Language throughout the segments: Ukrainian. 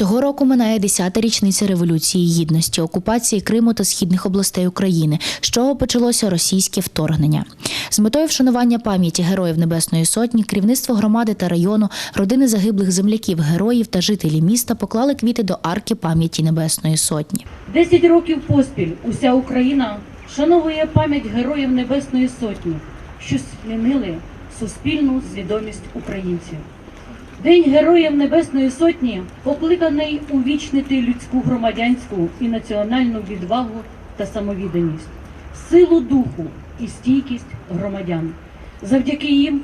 Цього року минає 10-та річниця революції гідності, окупації Криму та східних областей України, з чого почалося російське вторгнення. З метою вшанування пам'яті героїв Небесної Сотні, керівництво громади та району, родини загиблих земляків, героїв та жителі міста поклали квіти до арки пам'яті Небесної Сотні. Десять років поспіль уся Україна вшановує пам'ять героїв Небесної Сотні, що змінили суспільну свідомість українців. День Героїв Небесної Сотні покликаний увічнити людську громадянську і національну відвагу та самовідданість, силу духу і стійкість громадян. Завдяки їм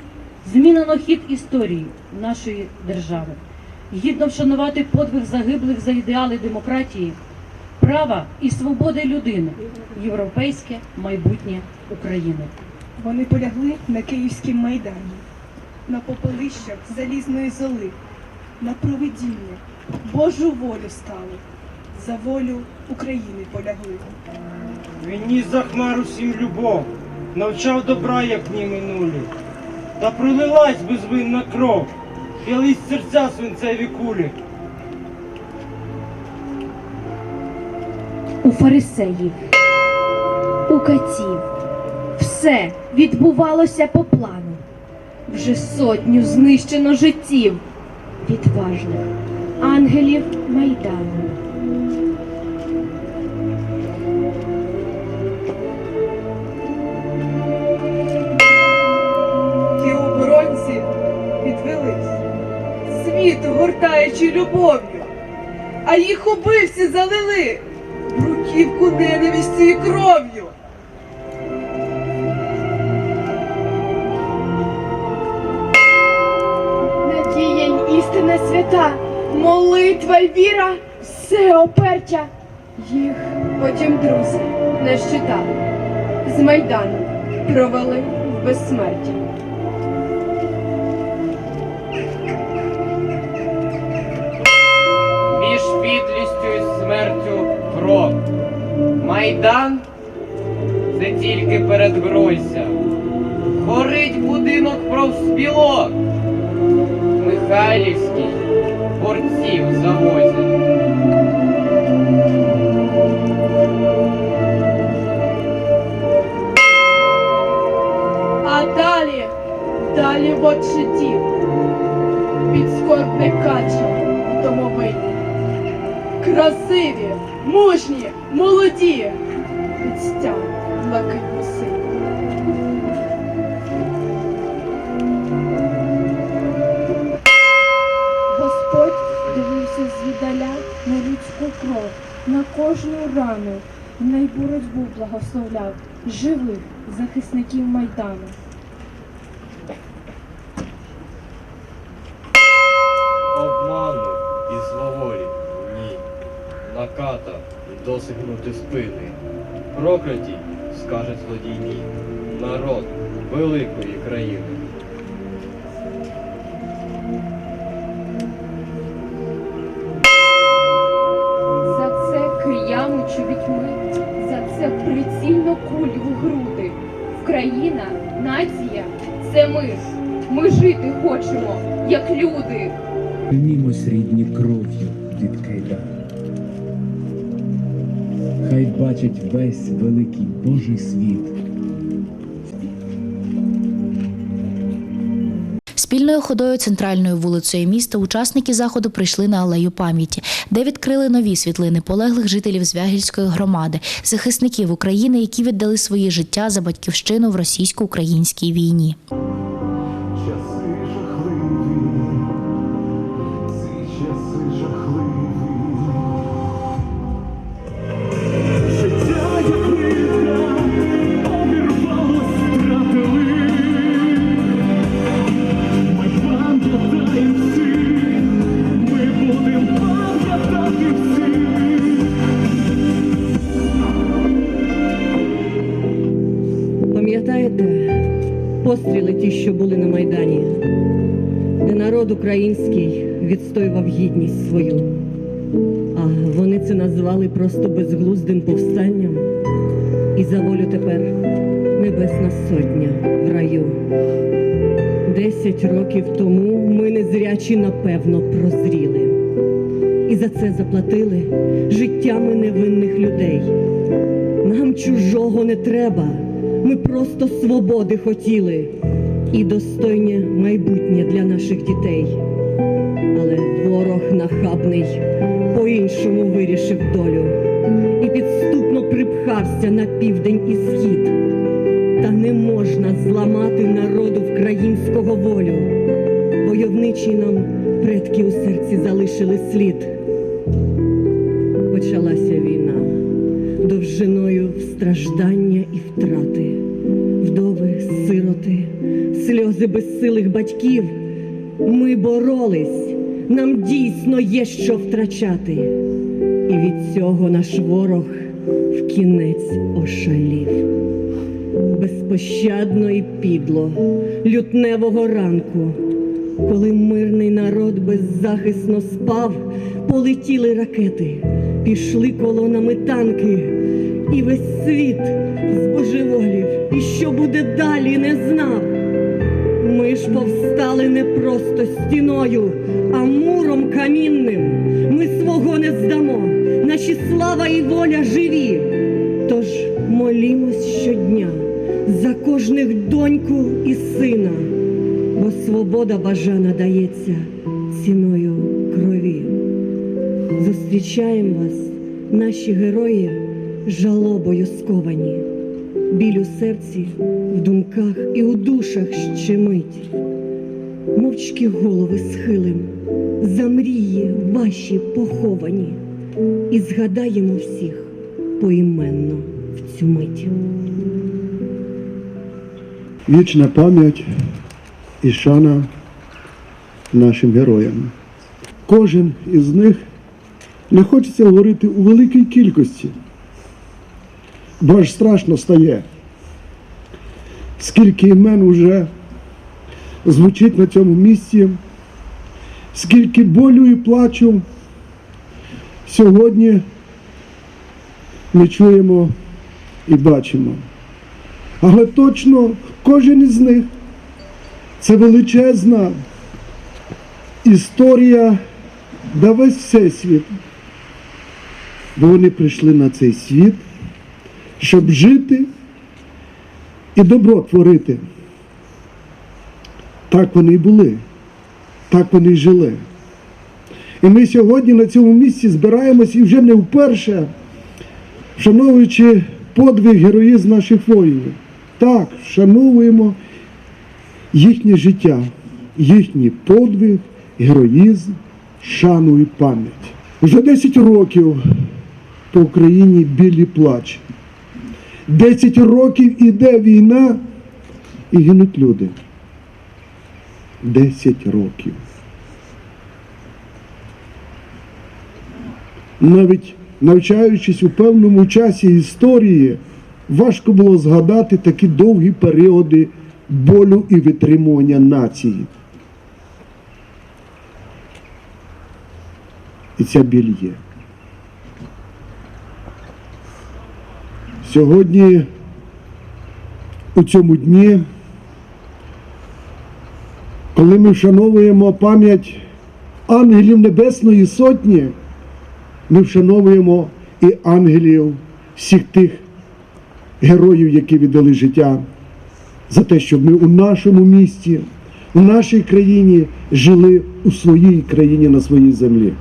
змінено хід історії нашої держави. Гідно вшанувати подвиг загиблих за ідеали демократії, права і свободи людини, європейське майбутнє України. Вони полягли на Київськім майдані, на попелищах залізної золи, на провидіння, Божу волю стали, за волю України полягли. Він ніс за хмару всім любов, навчав добра, як дні минулі. Та пролилась безвинна кров, п'ялись серця свинцеві кулі. у фарисеїв, у катів. Все відбувалося по плану. Вже сотню знищено життів відважних ангелів майдану. Ті оборонці підвелись, світ гортаючи любов'ю, а їх убивці залили бруківку ненависті і кров'ю. Істина молитва й віра, все опертя. Їх потім друзі не щитали, з майдану провели в безсмертя. між підлістю і смертю крок. Майдан це тільки передгройся. Горить будинок профспілок. Михайлівський борців завозять. А далі, далі в отчиттів, підскорбне кача домовині. Красиві, мужні, молоді, під стяг блакитно сині. Звідаля на людську кров, на кожну рану, і найборотьбу благословляв живих захисників Майдану. Обману і зловолі ні. Наката досягнути спини. Прокляті, скаже злодій ні. Народ великої країни. Прицільно куль в груди. Країна, нація це ми. Ми жити хочемо, як люди. Звільнімось рідні кров'ю від кайда. Хай бачить весь великий Божий світ. Спільною ходою центральною вулицею міста учасники заходу прийшли на алею пам'яті, де відкрили нові світлини полеглих жителів Звягільської громади, захисників України, які віддали своє життя за батьківщину в російсько-українській війні. Народ український відстоював гідність свою, а вони це назвали просто безглуздим повстанням. І за волю тепер Небесна Сотня в раю. Десять років тому ми незрячі напевно прозріли. і за це заплатили життями невинних людей. Нам чужого не треба, ми просто свободи хотіли і достойне майбутнє для наших дітей. Але ворог нахабний по-іншому вирішив долю і підступно припхався на південь і схід. Та не можна зламати народу українського волю. Войовничі нам предки у серці залишили слід. Почалася війна довжиною в страждання сльози безсилих батьків. Ми боролись, нам дійсно є що втрачати. І від цього наш ворог в кінець ошалів. Безпощадно і підло, лютневого ранку, коли мирний народ беззахисно спав, полетіли ракети, пішли колонами танки, і весь світ збожеволів, і що буде далі, не знав. Ми ж повстали не просто стіною, а муром камінним. Ми свого не здамо, наші слава і воля живі. Тож молімось щодня за кожних доньку і сина, бо свобода бажана дається ціною крові. Зустрічаємо вас, наші герої, жалобою сковані. Біль у серці, в думках і у душах щемить. Мовчки голови схилим, за мрії ваші поховані, і згадаємо всіх поіменно в цю мить. Вічна пам'ять і шана нашим героям. Кожен із них не хочеться говорити у великій кількості, аж страшно стає. Скільки імен уже звучить на цьому місці, скільки болю і плачу сьогодні ми чуємо і бачимо. Але точно кожен із них це величезна історія да весь всесвіт. Бо вони прийшли на цей світ, щоб жити і добро творити. Так вони і були, так вони й жили. І ми сьогодні на цьому місці збираємось і вже не вперше, вшановуючи подвиг героїзм наших воїнів. Так, вшановуємо їхнє життя, їхній подвиг, героїзм, шану і пам'ять. Уже 10 років по Україні білі плач. 10 років іде війна і гинуть люди. 10 років. Навіть навчаючись у певному часі історії, важко було згадати такі довгі періоди болю і витримування нації. І ця біль є. Сьогодні у цьому дні, коли ми вшановуємо пам'ять ангелів Небесної Сотні, ми вшановуємо і ангелів всіх тих героїв, які віддали життя за те, щоб ми у нашому місті, у нашій країні жили у своїй країні на своїй землі.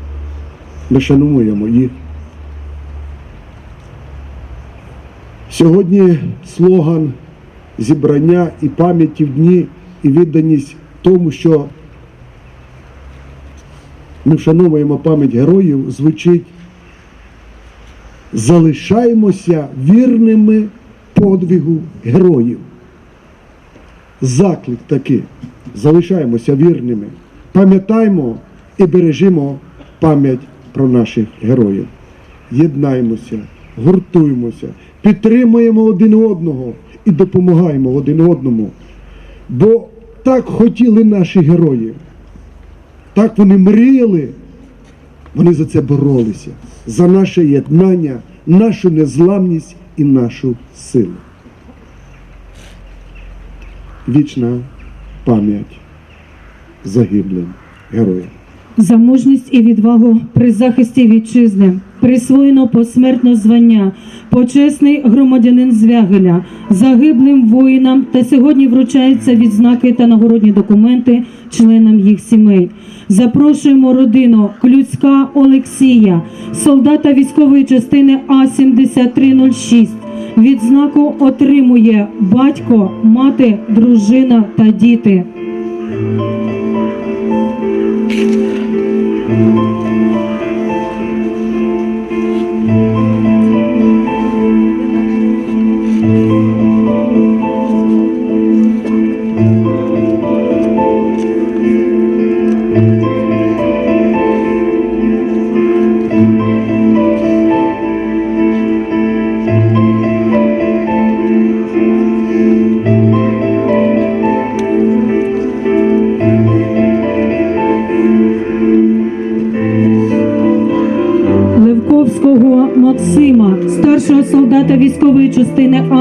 Ми шануємо їх. Сьогодні слоган зібрання і пам'яті в дні і відданість тому, що ми вшановуємо пам'ять героїв, звучить залишаємося вірними подвигу героїв. Заклик такий. Залишаємося вірними. Пам'ятаємо і бережімо пам'ять про наших героїв. Єднаємося, гуртуємося, підтримуємо один одного і допомагаємо один одному. Бо так хотіли наші герої. Так вони мріяли, вони за це боролися, за наше єднання, нашу незламність і нашу силу. Вічна пам'ять загиблим героям. За мужність і відвагу при захисті вітчизни присвоєно посмертно звання почесний громадянин Звягеля, загиблим воїнам та сьогодні вручаються відзнаки та нагородні документи членам їх сімей. Запрошуємо родину Клюцька Олексія, солдата військової частини А 7306 Відзнаку отримує батько, мати, дружина та діти.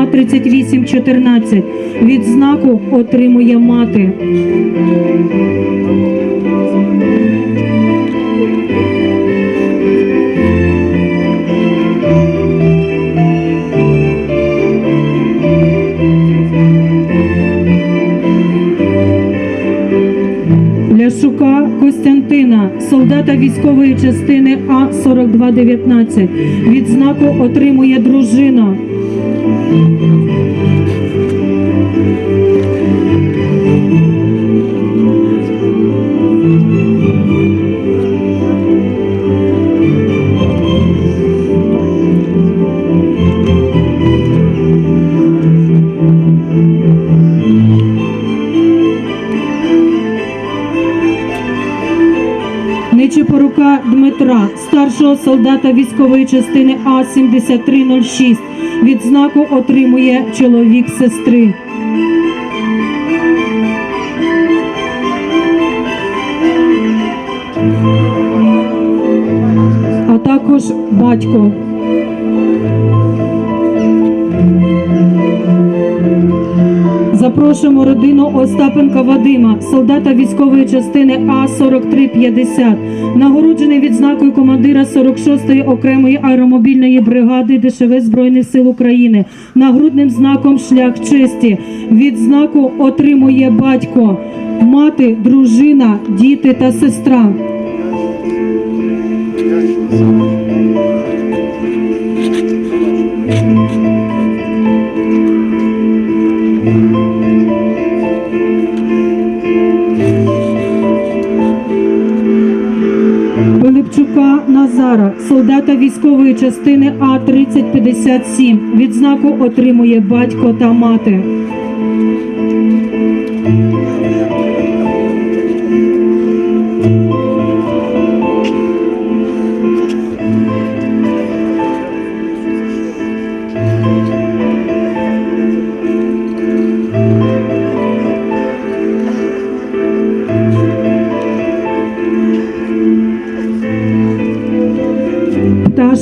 Частини А 3814 Відзнаку отримує мати. Ляшука Костянтина, солдата військової частини А 4219 Відзнаку отримує дружина. Старшого солдата військової частини А 7306 Відзнаку отримує чоловік сестри. А також батько. Запрошуємо родину Остапенка Вадима, солдата військової частини А 4350 нагороджений відзнакою командира 46-ї окремої аеромобільної бригади ДШВ Збройних сил України, нагрудним знаком Шлях честі. Відзнаку отримує батько, мати, дружина, діти та сестра. Назара, солдата військової частини А 3057 Відзнаку отримує батько та мати.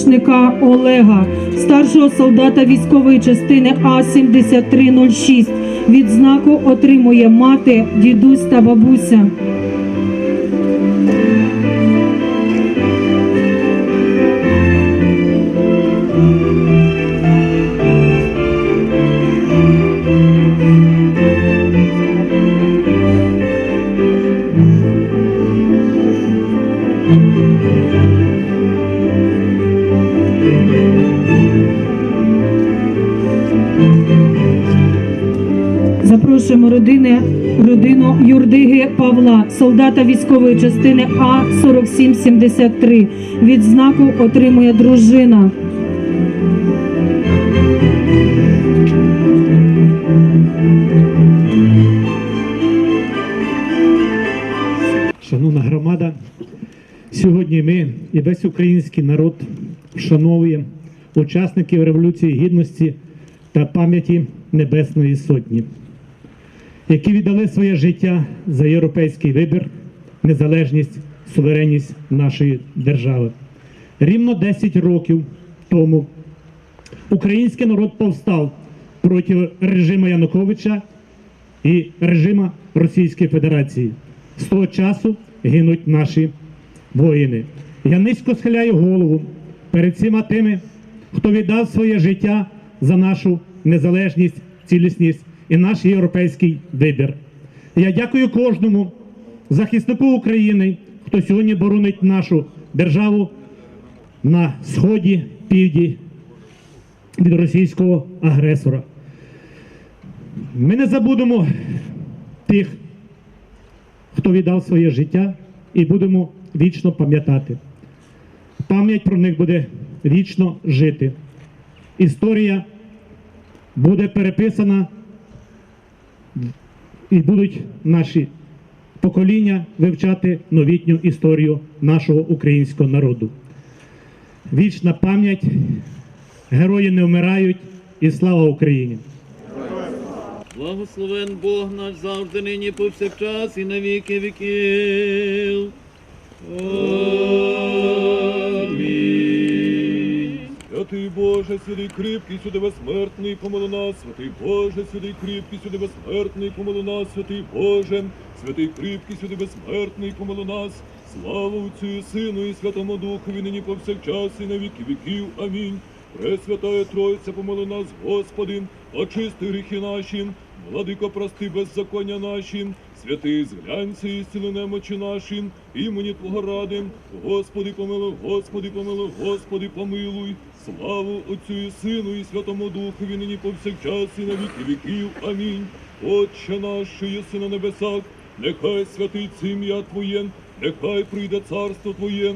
Пташника Олега, старшого солдата військової частини А 7306 Відзнаку отримує мати, дідусь та бабуся. Запрошуємо родини, родину Юрдиги Павла, солдата військової частини А 4773 Відзнаку отримує дружина. Шановна громада, сьогодні ми і весь український народ вшановує учасників Революції Гідності та пам'яті Небесної Сотні, які віддали своє життя за європейський вибір, незалежність, суверенність нашої держави. Рівно 10 років тому український народ повстав проти режиму Януковича і режиму Російської Федерації. З того часу гинуть наші воїни. Я низько схиляю голову перед всіма тими, хто віддав своє життя за нашу незалежність, цілісність і наш європейський вибір. Я дякую кожному захиснику України, хто сьогодні боронить нашу державу на сході, півді від російського агресора. Ми не забудемо тих, хто віддав своє життя, і будемо вічно пам'ятати. Пам'ять про них буде вічно жити. Історія буде переписана, і будуть наші покоління вивчати новітню історію нашого українського народу. Вічна пам'ять, герої не вмирають, і слава Україні! Благословен Бог наш завжди нині повсякчас і на віки віків. Святий Боже, святий кріпкий, сюди безсмертний, помилу нас, святий Боже, святий кріпкий, сюди безсмертний, помилу нас, святий Боже, святий кріпкий, сюди безсмертний, помилу нас. Слава Отцю і Сину і Святому Духові, нині повсякчас і на віки віків. Амінь. Пресвятає Тройця, помили нас, Господи, очисти гріхи наші, владико, прости беззаконня наші, святий зглянься і зціли немочі наші, імені Твого ради, Господи, помилуй, Господи, помилуй, Господи, помилуй, славу Отцю і Сину і Святому Духові, нині повсякчас і на віки віків. Амінь. Отче наш, що єси на небесах, нехай святиться ім'я Твоє, нехай прийде царство Твоє,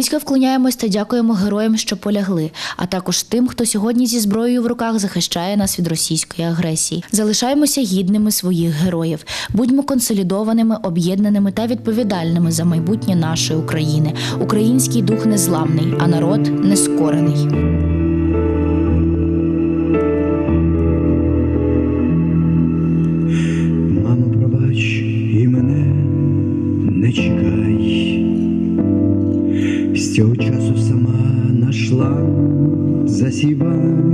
Низько вклоняємось та дякуємо героям, що полягли, а також тим, хто сьогодні зі зброєю в руках захищає нас від російської агресії. Залишаємося гідними своїх героїв, будьмо консолідованими, об'єднаними та відповідальними за майбутнє нашої України. Український дух незламний, а народ нескорений. Мамо, пробач і мене не чекай, засівай,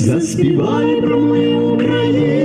заспівай про мою Україну.